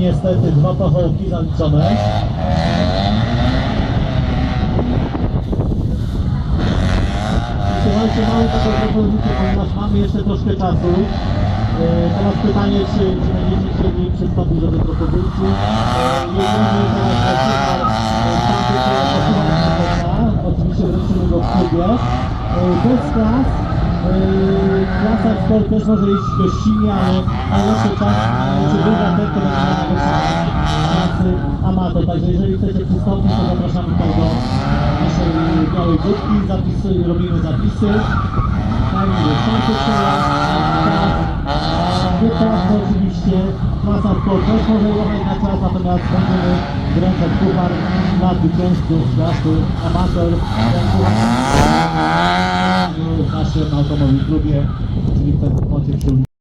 niestety dwa pachołki zaliczone. Słuchajcie, mamy taką propozycję, ponieważ mamy jeszcze troszkę czasu. E, Teraz pytanie, czy, czy będziecie chcieli przystąpić do tej propozycji. E, Jedziemy teraz na przykład tamty Oczywiście wręczymy go w klubie. Bez klas. e, Klasa sport też może iść gościnnie, ale najlepszy czas, czy wygra amator. Także jeżeli chcecie przystąpić, to zapraszamy tutaj do naszej białej budki, zapisy, robimy zapisy. Fajnie, szanty Wypłatne oczywiście, klasa sport też może jechać na czas, natomiast będziemy wręczać puchar dla zwycięzców klasy amator. Ten puchar w naszym automobil klubie, czyli w tym ulicy